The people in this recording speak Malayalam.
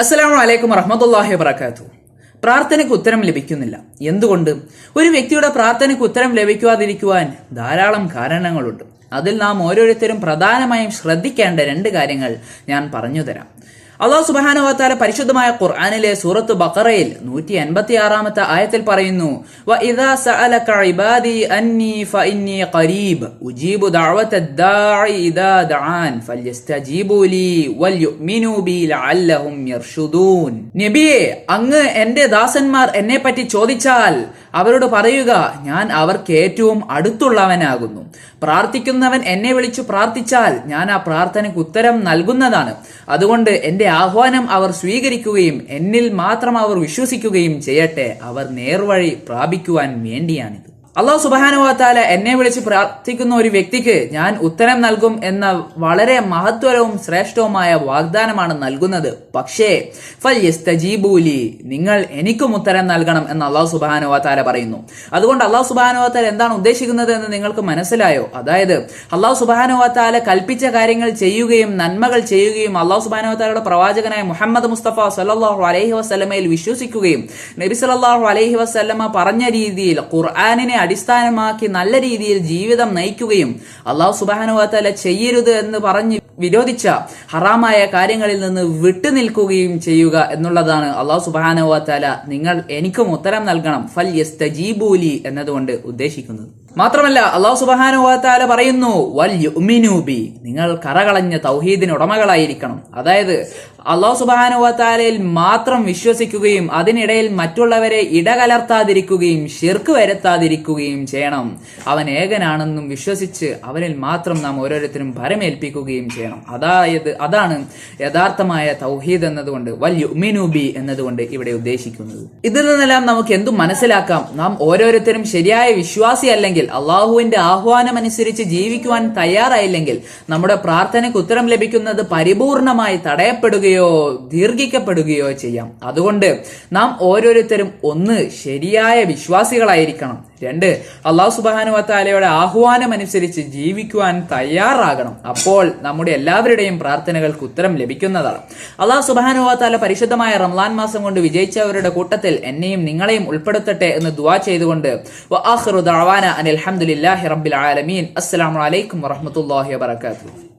അസ്സലാമു അലൈക്കും വറഹമത്തല്ലാഹി വബർക്കാത്തു പ്രാർത്ഥനയ്ക്ക് ഉത്തരം ലഭിക്കുന്നില്ല. എന്തുകൊണ്ട്? ഒരു വ്യക്തിയുടെ പ്രാർത്ഥനയ്ക്ക് ഉത്തരം ലഭിക്കാതിരിക്കുവാൻ ധാരാളം കാരണങ്ങളുണ്ട്. അതിൽ നാം ഓരോരുത്തരും പ്രധാനമായും ശ്രദ്ധിക്കേണ്ട രണ്ട് കാര്യങ്ങൾ ഞാൻ പറഞ്ഞു തരാം. അള്ളാഹു സുബാനുവാത്താല പരിശുദ്ധമായ ഖുർആാനിലെ സൂറത്ത് ബക്കറയിൽ നൂറ്റി അൻപത്തി ആറാമത്തെ ആയത്തിൽ പറയുന്നു "വ ഇദാ സഅലക ഇബാദി അന്നി ഫഇന്നി ഖരീബ് ഉജീബു ദഅവത ദാഇ ഇദാ ദഅാൻ ഫല്യസ്തജീബു ലീ വൽയുഅ്മിനൂ ബി ലഅല്ലഹും യർഷുദൂൻ. നബിയെ അങ്ങ് എന്റെ ദാസന്മാർ എന്നെ പറ്റി ചോദിച്ചാൽ അവരോട് പറയുക ഞാൻ അവർക്ക് ഏറ്റവും അടുത്തുള്ളവനാകുന്നു. പ്രാർത്ഥിക്കുന്നവൻ എന്നെ വിളിച്ചു പ്രാർത്ഥിച്ചാൽ ഞാൻ ആ പ്രാർത്ഥനയ്ക്ക് ഉത്തരം നൽകുന്നതാണ്. അതുകൊണ്ട് എന്റെ ആഹ്വാനം അവർ സ്വീകരിക്കുകയും എന്നിൽ മാത്രം അവർ വിശ്വസിക്കുകയും ചെയ്യട്ടെ അവർ നേർവഴി പ്രാപിക്കുവാൻ വേണ്ടിയാണിത്. അള്ളാഹു സുബാനുവാത്താല എന്നെ വിളിച്ച് പ്രാർത്ഥിക്കുന്ന ഒരു വ്യക്തിക്ക് ഞാൻ ഉത്തരം നൽകും എന്ന വളരെ മഹത്വരവും ശ്രേഷ്ഠവുമായ വാഗ്ദാനമാണ് നൽകുന്നത്. പക്ഷേ ഫൽ യസ്തജീബൂലി നിങ്ങൾ എനിക്കും ഉത്തരം നൽകണം എന്ന് അള്ളാഹു സുബാനുവാത്താല പറയുന്നു. അതുകൊണ്ട് അള്ളാഹു സുബാനുവാത്താല എന്താണ് ഉദ്ദേശിക്കുന്നത് എന്ന് നിങ്ങൾക്ക് മനസ്സിലായോ? അതായത് അള്ളാഹു സുബാനുവാത്താല കൽപ്പിച്ച കാര്യങ്ങൾ ചെയ്യുകയും നന്മകൾ ചെയ്യുകയും അള്ളാഹു സുബാനുവാത്താലയുടെ പ്രവാചകനായ മുഹമ്മദ് മുസ്തഫ സല്ലാഹു അലഹി വസ്ലമയിൽ വിശ്വസിക്കുകയും നബി സല്ലാഹു അലഹി വസ്ലമ പറഞ്ഞ രീതിയിൽ ഖുർആാനിനെ അടിസ്ഥാനമാക്കി നല്ല രീതിയിൽ ജീവിതം നയിക്കുകയും അള്ളാഹു സുബാനുവാത്തല ചെയ്യരുത് എന്ന് പറഞ്ഞ് വിരോധിച്ച ഹറാമായ കാര്യങ്ങളിൽ നിന്ന് വിട്ടുനിൽക്കുകയും ചെയ്യുക എന്നുള്ളതാണ് അള്ളാഹു സുബാനുവാത്തല നിങ്ങൾ എനിക്കും ഉത്തരം നൽകണം. ഫൽ യസ്തജീബൂലി എന്നതുകൊണ്ട് ഉദ്ദേശിക്കുന്നത്. മാത്രമല്ല അള്ളാഹു സുബാനുവാത്താല പറയുന്നു വൽ യുമിനൂബി നിങ്ങൾ കറകളഞ്ഞ തൗഹീദിന് ഉടമകളായിരിക്കണം. അതായത് അള്ളാഹു സുബാനുവാത്താലയിൽ മാത്രം വിശ്വസിക്കുകയും അതിനിടയിൽ മറ്റുള്ളവരെ ഇടകലർത്താതിരിക്കുകയും ശിർക്ക് വരുത്താതിരിക്കുകയും ചെയ്യണം. അവൻ ഏകനാണെന്നും വിശ്വസിച്ച് അവനിൽ മാത്രം നാം ഓരോരുത്തരും ഭരമേൽപ്പിക്കുകയും ചെയ്യണം. അതായത് അതാണ് യഥാർത്ഥമായ തൗഹീദ് എന്നതുകൊണ്ട് വൽ യുമിനൂബി എന്നതുകൊണ്ട് ഇവിടെ ഉദ്ദേശിക്കുന്നത്. ഇതിൽ നിന്നെല്ലാം നമുക്ക് എന്തും മനസ്സിലാക്കാം. നാം ഓരോരുത്തരും ശരിയായ വിശ്വാസി അല്ലെങ്കിൽ അള്ളാഹുവിന്റെ ആഹ്വാനം അനുസരിച്ച് ജീവിക്കുവാൻ തയ്യാറായില്ലെങ്കിൽ നമ്മുടെ പ്രാർത്ഥനയ്ക്ക് ഉത്തരം ലഭിക്കുന്നത് പരിപൂർണമായി തടയപ്പെടുകയോ ദീർഘിക്കപ്പെടുകയോ ചെയ്യാം. അതുകൊണ്ട് നാം ഓരോരുത്തരും ഒന്ന് ശരിയായ വിശ്വാസികളായിരിക്കണം. രണ്ട് അള്ളാഹു സുബാനുവത്താലയുടെ ആഹ്വാനം അനുസരിച്ച് ജീവിക്കുവാൻ തയ്യാറാകണം. അപ്പോൾ നമ്മുടെ എല്ലാവരുടെയും പ്രാർത്ഥനകൾക്ക് ഉത്തരം ലഭിക്കുന്നതാണ്. അള്ളാഹു സുബാനുവത്താല പരിശുദ്ധമായ റംലാൻ മാസം കൊണ്ട് വിജയിച്ചവരുടെ കൂട്ടത്തിൽ എന്നെയും നിങ്ങളെയും ഉൾപ്പെടുത്തട്ടെ എന്ന് ദുവാ ചെയ്തുകൊണ്ട് റബ്ബിൽ ആലമീൻ. അസ്സലാമു അലൈക്കും വറഹ്മത്തുള്ളാഹി വബറകാതുഹു.